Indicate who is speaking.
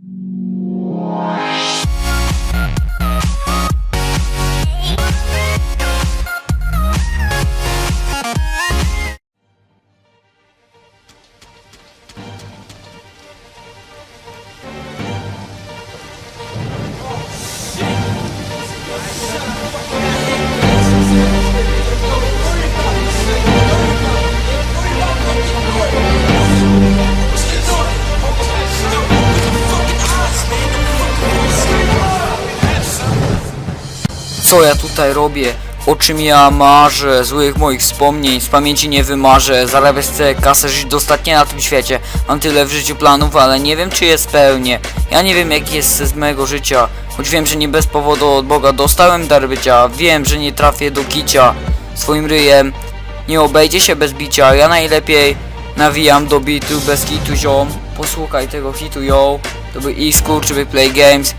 Speaker 1: Mm-hmm. Co ja tutaj robię? O czym ja marzę? Złych moich wspomnień, z pamięci nie wymarzę Zarabiać chcę kasę, żyć dostatnie na tym świecie. Mam tyle w życiu planów, ale nie wiem czy je spełnię. Ja nie wiem jaki jest sens mego życia Choć wiem, że nie bez powodu od Boga dostałem dar bycia. Wiem, że nie trafię do kicia. Swoim ryjem Nie obejdzie się bez bicia. Ja najlepiej nawijam do bitu bez kitu ziom. Posłuchaj tego hitu yo. To był X-Kurczywy Play Games